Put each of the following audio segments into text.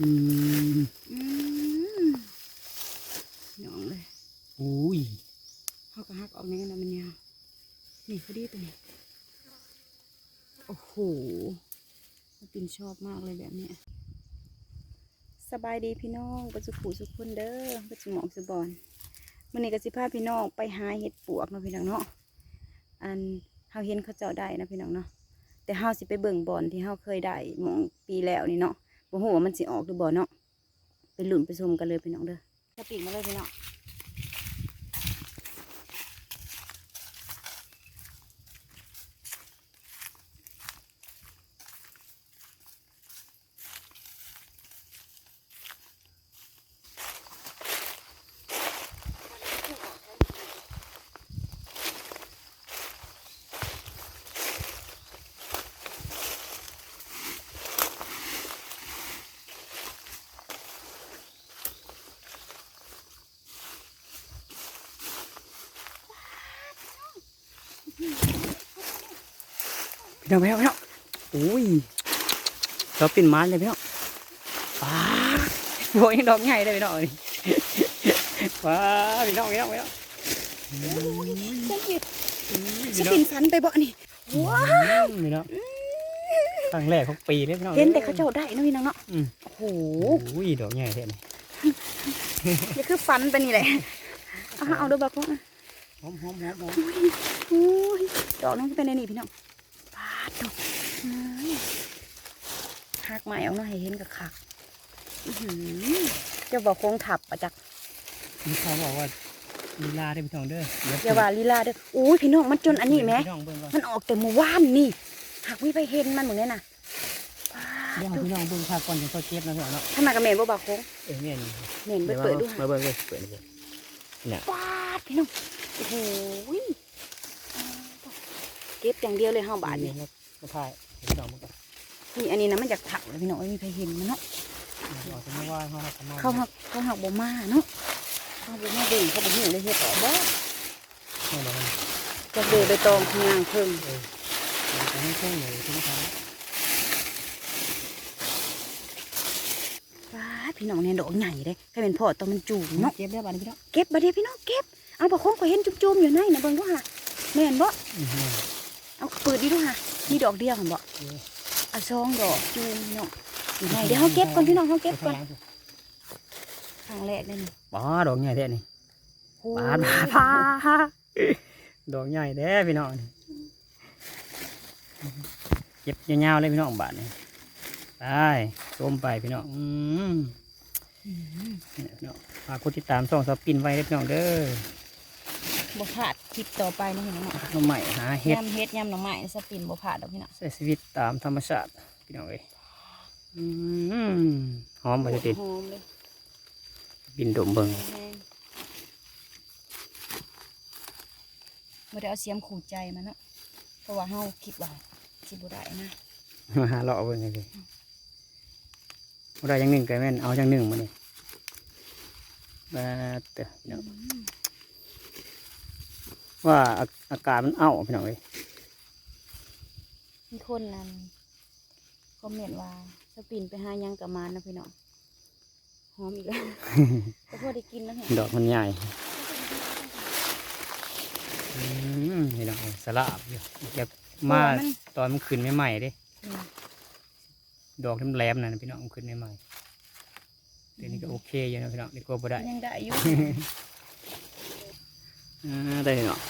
อืมอืมหยองเลยอุ้ยเขาก็หักออกแน่นะมันยาวนี่พอดีตัวนี้โอ้โหปินชอบมากเลยแบบเนี้ยสบายดีพี่น้องปัจจุผูสุขคนเด้อปัจจุหมองสุบอนมื่อนี้ก็สิพาพี่น้องไปหาเห็ดปวกเนาะพี่น้องเนาะอันเฮาเห็นเขาเจ้าได้นะพี่น้องเนาะแต่เฮาสิไปเบิ่งบอนที่เฮาเคยได้หมองปีแล้วนี่เนาะ บ่ฮู้ว่ามันสิออกหรือบ่เนาะไปหลุนไปชมกันเลยพี่น้องเด้อจะปีกมาเลยพี่น้อง พี่น้องพี่น้องพี่น้องอุ้ยเราเป็นไม้เลยพี่น้องว้าโวยดอกใหญ่เลยพี่น้องนี่ว้าพี่น้องพี่น้องพี่น้องจะหยิบพี่จะน้องปินฟันไปบ่นี่ว้าพี่น้องครั้งแรกของปีเลยพี่น้องเห็นแต่เขาเจ้าได้เนาะพี่น้องเนาะอืมโอ้โหอุ้ยดอกใหญ่แท้นี่นี่คือฟันไปนี่แหละเอาเอาดูบักว่าหอมหอมหอมหอมโอ้ยดอกน้องจะเป็นในนี่พี่น้อง หักไม้เอาเนาะให้เห็นกับคักอื้อหือเจะบอกโค้งถับอะจักมีเขาบอกว่าลีลาได้พี่น้องเด้อเดี๋ยวอย่าว่าลีลาเด้ออุ้ยพี่น้องมันจนอันนี้ไหมพี่น้องเบิ่งก่อนมันออกแต่เมื่อวานนี่หักไม่ไปเห็นมันเหมือนนี้น่ะปาเดี๋ยวดให้ดูพี่น้องเบิ่งภาพก่อนจะเขาเก็บนะพี่น้องเนาะถ้ามากระเมนบ่บาโค้งเออเนี่ยนี่เมนเปิดเปิดดูมาค่ะเบิ่งเลยเปิดเลยเนี่ยปาดพี่น้องโอ้โหยเก็บอย่างเดียวเลยห้าบาทนี่มามาถ่ายให้พี่น้องเบิ่งก่อนนี่อันนี้นะมันจากถักเลยพี่น้องไม่มีใครเห็นมันเนาะออกจากเมื่อวานเขาหักกันมาเขาหักเขาหักบ่มาเนาะเขาบ่มาเบิ่งเขาบ่หูเลยเฮ็ดต่อบ่เนี่ยเราจะเดือใบตองทางางเพิ่งเออจะให้เครื่องเลยทุกครั้งปาดพี่น้องเนี่ยดอกใหญ่เลยแค่เป็นพ่อตอนมันจูงเนาะเก็บได้บ้านพี่น้องเก็บบัดเดียวพี่น้องเก็บเอาบ่คงก็เห็นจุ่มๆอยู่ในนะเบิ่งดูค่ะแม่นบ่อือฮึ เอาเปิดดิดูค่ะมีดอกเดียวหั่นบ่เอาซองดอกจูงพี่น้องอยู่ในเดี๋ยวเฮาเก็บก่อนพี่น้องเฮาเก็บก่อนครั้งแรกเลยนี่ป๋อดอกใหญ่แท้นี่โอ้ปาดปาดปาดดอกใหญ่แท้พี่น้องนี่เก็บยาวๆเลยพี่น้องบาทนี่ไปชมไปพี่น้องอืมเนี่ยพี่น้องฝากกดติดตามช่องสปินไว้เด้อพี่น้องเด้อบ่พลาดคลิปต่อไปนะพี่น้อ งน้องใหม่หาเห็ดยำเฮ็ดยำหน่อไม้สปินบ่พลาดดอกพี่น้องใช้ชีวิตตามธรรมชาติพี่น้องเอ้ยอืมหอมไปติดหอมเลยบินดมเบิงแห้งบ่ได้เอาเสียมขู่ใจมาเนาะเพราะว่าเฮาคิดว่าสิบ่ได้นะมาหาเลาะเบิ่งเลยบ่ได้อย่างหนึ่งก็แม่นเอาอย่างหนึ่งมาเนี่ยมาเตอะพี่น้องว่า อาอากาศมันเอ้าพี่น้องเอ้ยมีคนนั้นคอมเมนต์ว่าสปินไปหาหยังกับมานนะพี่น้องหอมอีกแล้วก็พอได้กินแล้วเนี่ยดอกมันใหญ่อืมพี่น้องเอ้ยสลับอยู่อยากมาตอนมันขึ้นใหม่ๆเด้อืมดอกแหลมๆนั่นนะพี่น้องมันขึ้นใหม่ๆเดี๋ยวนี้ก็โอเคอยู่นะพี่น้องดีกว่าบ่ได้ยังได้อยู่อ่าได้เนาะ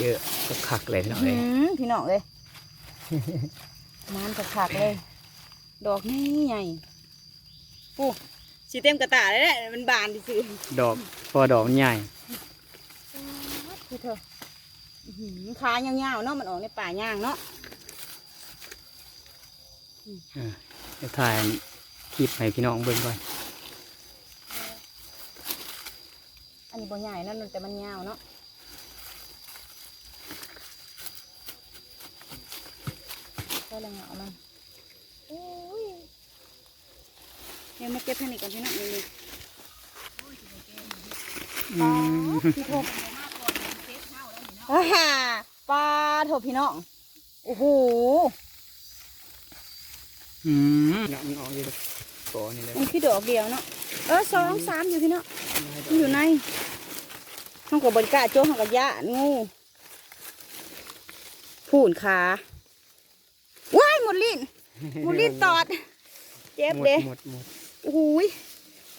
เยอะก็คักเลยพี่น้องหืเอ้ยมพี่น้องเอ้ยมานจะขาดเลย ดอกนี่ใหญ่ปูสีเต็มกระตาเลยแหละมันบานดิสิดอกพอดอกมันใหญ่คือเธออื้อหือขายาวๆเนาะมันออกในป่าย่างเนาะเดี๋ยวถ่ายคลิปให้พี่น้องเบิ่งก่อนอันนี้บ่ใหญ่นั่นแต่มันยาวเนาะ ก็ละเหงามันโอ้ยเดี๋ยวมาเก็บแผ่นนี้ก่อนพี่น้องนี่อืมพี่โทอ่าปลาโถพี่น้อง โอ้โห อืมเนาะมันออกอยู่ก่อนี่เลยมันคือดอกเดียวเนาะ เออสองสามอยู่พี่เนาะมันอยู่ในห้องกับบริกล้าโจ้ห้องกับยะงูผูนขาว้าย หมดลิ้นหมดลิ้นตอด เจ็บเด้หมดหมดโอ้โหย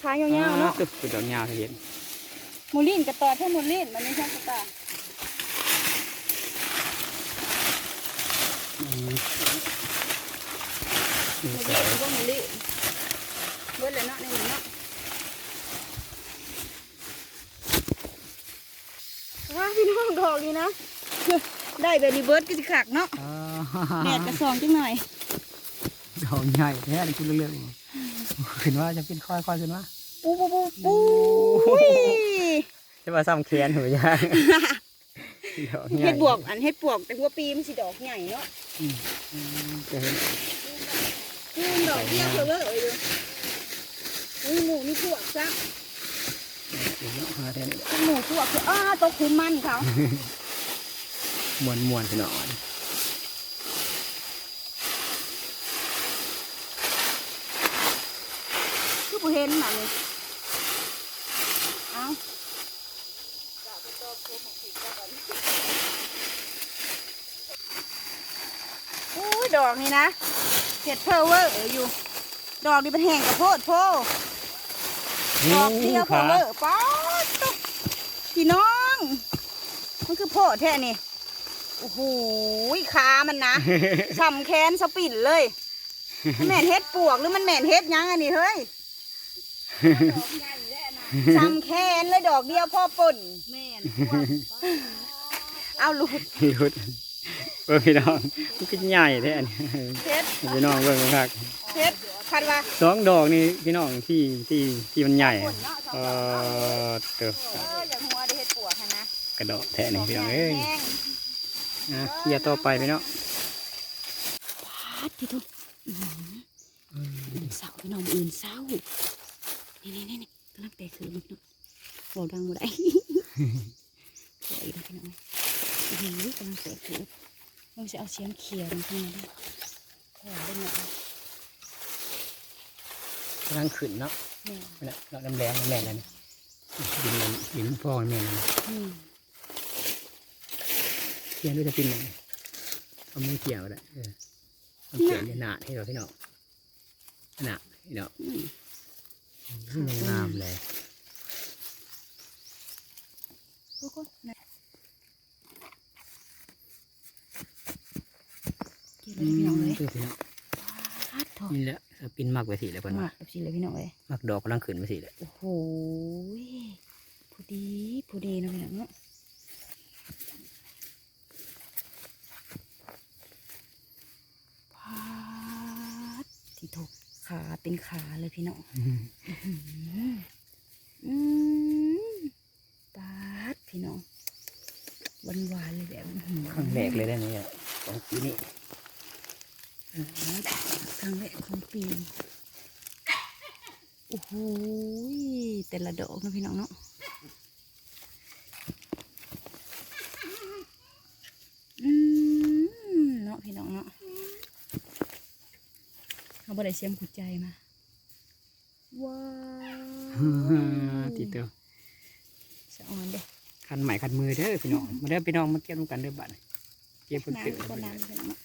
ขายาวๆเนาะตึกเป็นดอกยาวเห็นหมูลิ้นกระตอดให้หมดลิ้นมันไม่ใช่กระตาอืมหมูลิ้นก็หมูลิ้นเบิดเลยเนาะในนี้เนาะว้าพี่น้องดอกนี้นะได้แบบนี้เบิร์ดก็สิขักเนาะ อ่าแดดกระซองจังหน่อยดอกใหญ่แท้เลยคุณเรื่องๆขึ้นว่าจะเป็นค่อยๆขึ้นว่าปูปูปูปูยจะมาซ้ำแขนหัวยางดอกใหญ่เฮ็ดบวกอันเฮ็ดปวกแต่หัวปีมันสิดอกใหญ่เนาะอืมจะเห็นอืมดอกเดียวเถอะเว้ยเอ้ยดูอุ้ยหมูนี่พวกซะเดี๋ยวเนาะหาแทนทั้งหมูพวกคืออ้าตกคุมมันเขามวนมวนๆไปห น่อยคือบ่เห็นน่ะนี่เอ้าอุ้ยดอกนี่นะเห็ดเพอเวอร์อยู่ ดอกนี่เป็นแห้งกระโพดโพดอกเดียวเพอเวอร์ป๊อดตุ๊กพี่น้อง มันคือโพดแท้นี่โอ้โหขามันนะช่ำแค้นสปิ่นเลย มันแม่นเฮ็ดปวกหรือมันแม่นเฮ็ดหยังอันนี้เฮ้ย ซ้ำแค้นเลยดอกเดียวพ่อป่นแม่นเอาลูกหยุดเออพี่น้องมันก็ใหญ่แท้อันนี้เพชรพี่น้องเบิ่งคักเพชรคันว่าสองดอกนี่พี่น้องที่ที่ที่มันใหญ่ป่นเนาะสองเอดอกอเติบเอออย่างหัวได้เฮ็ดปวกหั่นนะกระโดดแท้นี่พี่น้องเอ้ยแห้งนะเคลียร์ต่อไปพี่น้องพัดที่ทุกเศร้าพี่น้องอื่นเศร้า นี่นี่นี่นี่กำลังแตกคือลูกเนาะบอกดังบ่ได้สวยเลยพี่น้องโอ้โหกำลังแตกคือมึงจะเอาเสียมเขียลงข้างในด้วยขอได้ไหมกำลังขึ้นเนาะเนี่ยนั่นน่ะดอกแดงๆแม่นแล้วนี่ดินมันดินมันฟองแม่นแล้วนี่อืมเคลียร์ด้วยจะปินหน่อยเอามือเกี่ยวก็ได้เออเอาเกี่ยวเนี่ยหนาให้เราพี่น้องหนาพี่น้องอืมอืม งามเลยทุกคนนะเกี่ยวเลยพี่น้องเลยเออพี่น้องพัดถอดนี่แหละเอาปินมากไปสิแล้วเพิ่นมาว่ากแบบสิเลยพี่น้องเลยมากดอกกำลังขึ้นไปสิเลยโอ้โหยพอดีพอดีนะพี่น้องเนาะพัดที่ถูกขา เป็นขาเลยพี่น้องอืมปัดพี่น้องหวานหวานๆเลยแบบอื้อหือครั้งแรกเลยได้ไหมอะของปีนี้ครั้งแรกของปีโอ้โหยแต่ละดอกนะพี่น้องเนาะอืมเนาะพี่น้องเนาะเอา บ่ได้เสียมขุดใจมาว้าวติดเตัวสะออนเด้คันใหม่คันมือเด้อพี่น้องมาเด้อพี่น้องมาเก็บนำกันเด้อบัดนี้เก็บเพิ่นเกิดน้ำก็น้ำพี่น้องเนาะ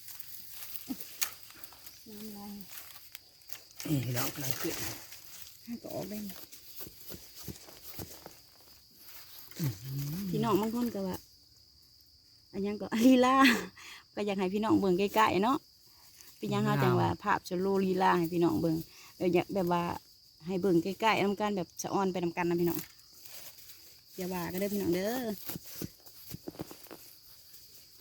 น้ำลายนี่พี่น้องกำลังขึ้นให้ก็ออกได้นี่พี่น้องบางคนก็ว่าอันยังก็ลีลาก็อยากให้พี่น้องเบิ่งใกล้ๆเนาะ เป็นหยังเขาจังว่าภาพจะโลลีลาให้พี่น้องเบิ่งเอออยากแบบว่าให้เบิ่งใกล้ๆนำกันแบบสะออนไปนำกันนะพี่น้องอย่าว่าก็ได้อพี่น้องเด้อ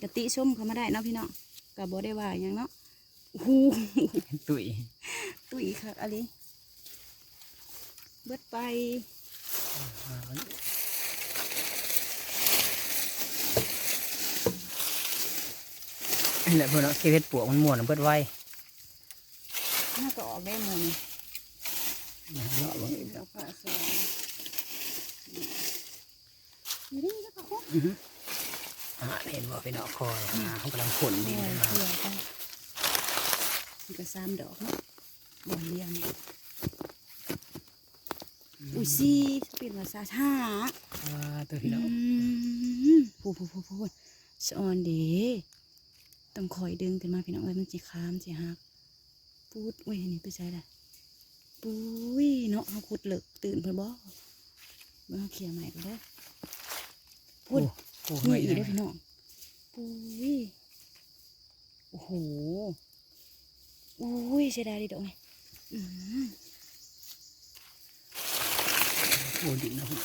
กะติส้มเขามาได้เนาะพี่น้องก็บ่ได้ว่าหยังเนาะโอ้โหตุ๋ยตุ้ยค่ะอะไรเบิดไป นี่แหละเพื่อนเนาะเก็บเห็ดปวกมันม่วนมันเบิดไว้น่าก็ออกได้หมดนี่นะเลาะเบิ่งอีกแล้วก็สองนี่นี่แล้วก็ครบอ่าเห็นบ่พี่น้องคอยอ่าเขากำลังขนดินเกลืขึ้นมาอไปนี่ก็สามดอกเนาะบ่อนเดียวนี่อุ้ยซี่สปีดภาษาท่าอ่าตัวพี่น้องพูพูพูพูสะออนเด้ ต้องคอยดึงขึ้นมาพี่น้องเอ้ยมันสิค้ามสิหักปูดอุ้ยนนี้ไปใช้ละปุ้ยเนาะเขาขุดเหลึกตื่นเพิ่นบ่เบิ่งเขาเคลียร์ใหม่ก็ได้พูดหนี่อีอีกได้พี่น้องปุ้ยโอ้โหอุ้ยเสียดายดิดอกนี่อืมโอ้ดินนะพี่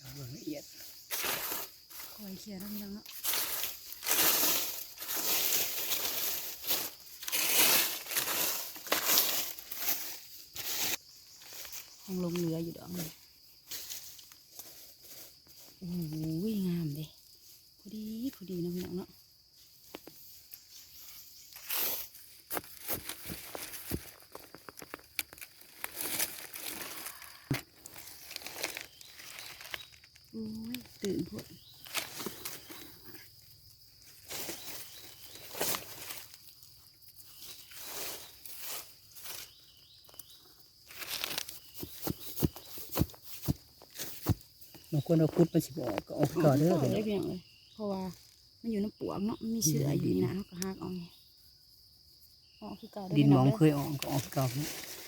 เอาเบิ่งละเอียด คอยเคลียร์แล้วพี่น้องเนาะยังลงเรืออยู่ดอกเลยโอ้โหงามเด้พอดีพอดีนาะพี่น้องเนาะตื่นพวด บางคนเอาคุดมาสิบออกก็ออกก่อนเด้อเลพี่ยน้องพี่น้องเลยเพราะว่ามันอยู่ในปวกเนาะมันมีเชื้ออยู่นี่นะเขาก็หักเออกไงออกคือเก่าเด้อดินพี่หมน้อองงเคเด้อยออกก็ออกก่อน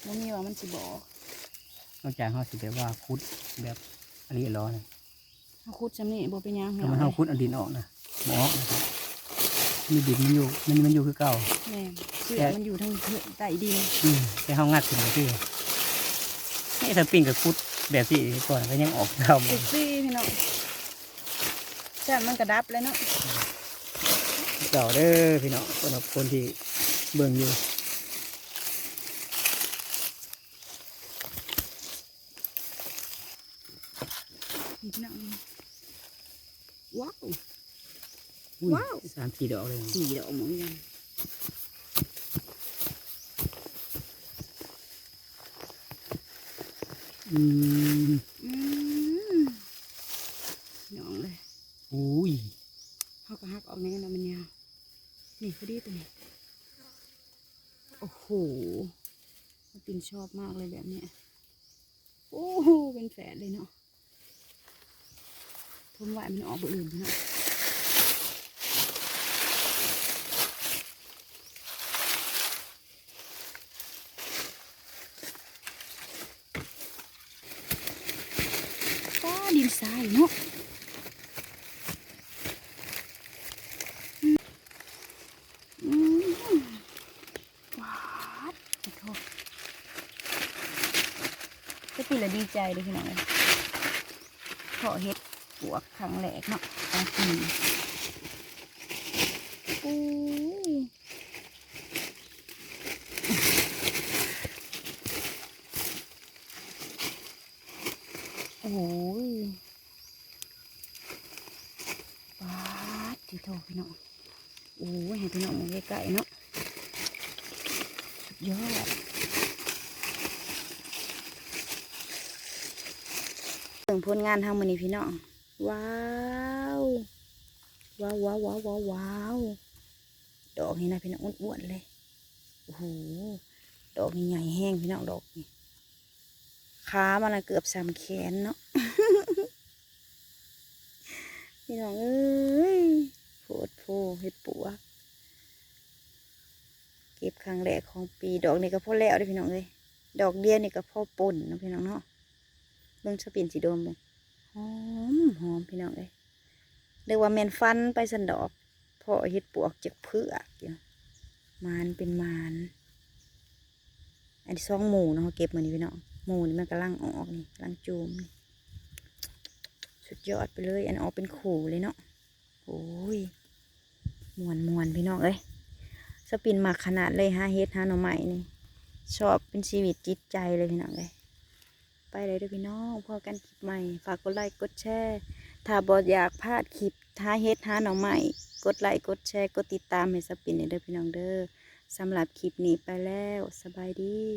บ่มีว่ามันสิบ่ออกนอกจากเขาสิแบบว่าคุดแบบอันนี้ร้อนนะเฮาขุดจำนี่บ่เป็นหยังพี่ถ้าน้มัอนงเขาเอ้ยคุดเอาดินออกนะหมออกนะครับมีดินมันอยู่มันมันอยู่คือเก่าแม่นเชื้อแกะมันอยู่ทางใต้ดินอืมแต่เขางัดขึ้นมาที่นี่ถ้าปิ้งกับคุด แบบที่ก่อนก็ยังออกเก่าหมเซ็ดกซี่พี่น้องใช่มันกระดับเลยเนาะเก่าเด้อพี่น้องสำหรับคนที่เบิ่งอยู่นี่พี่น้องว้าว อุ้ยว้าว สามสี่ดอกเลย สี่ดอกเหมือนกัน อืมอืมน้องเลยอุ้ยเขาก็หักออกนี่นะมันยาวนี่พอดีตัวนี้โอ้โหมันปินชอบมากเลยแบบเนี้ยโอ้โหเป็นแฝดเลยเนาะทนไหวมันออกเบอร์อื่นพี่เนาะก้าดิน ทรายเนาะว้าวโทษก็ปีละดีใจเลยพี่น้องเลยขอเฮ็ดปวกครั้งแรกเนาะตากินอุ้ยโอ้ย ว้าที่โทพี่น้องโอ้ยให้พี่น้องมองใกล้ๆเนาะสุดยอดถึงผลงานทำมันนี้พี่น้องว้าวว้าวว้าวว้าวว้าวว้าวดอกนี่นะพี่น้องอ้วนๆเลยโอ้โหดอกนี่ใหญ่แห้งพี่น้องดอกนี่ขามันน่ะเกือบสามแขนเนาะ พี่น้องเอ้ยโพดโพเห็ดปัวกเก็บครั้งแรกของปีดอกนี่ก็พอแล้วเด้พี่น้องเอ้ยดอกเดียวนี่ก็พอป่นนะพี่น้องเนาะเบิ่งสปินสีดมเลยหอมหอมพี่น้องเอ้ยเรียกว่าแมนฟันไปสันดอกพอเห็ดปวกจากเพือกอยู่มานเป็นมานอันที่สองหมูเนาะเขาเก็บมานี่พี่น้องหมูนี่มันกำลังออกนี่กำลังจูมนี่ สุดยอดไปเลย อันออกเป็นขู่เลยเนาะโอ้ยมวนมวนพี่น้องเอ้ยสปินมากขนาดเลยฮะเฮ็ดฮะหน่อใหม่นี่ชอบเป็นชีวิตจิตใจเลยพี่น้องเอ้ยไปเลยด้อพี่น้องพอกันคลิปใหม่ฝากกดไลค์กดแชร์ถ้าบออยากพลาดคลิปท้าเฮ็ดฮะหน่อใหม่กดไลค์กดแชร์กดติดตามให้สปินเด้อพี่น้องเด้อสำหรับคลิปนี้ไปแล้วสบายดี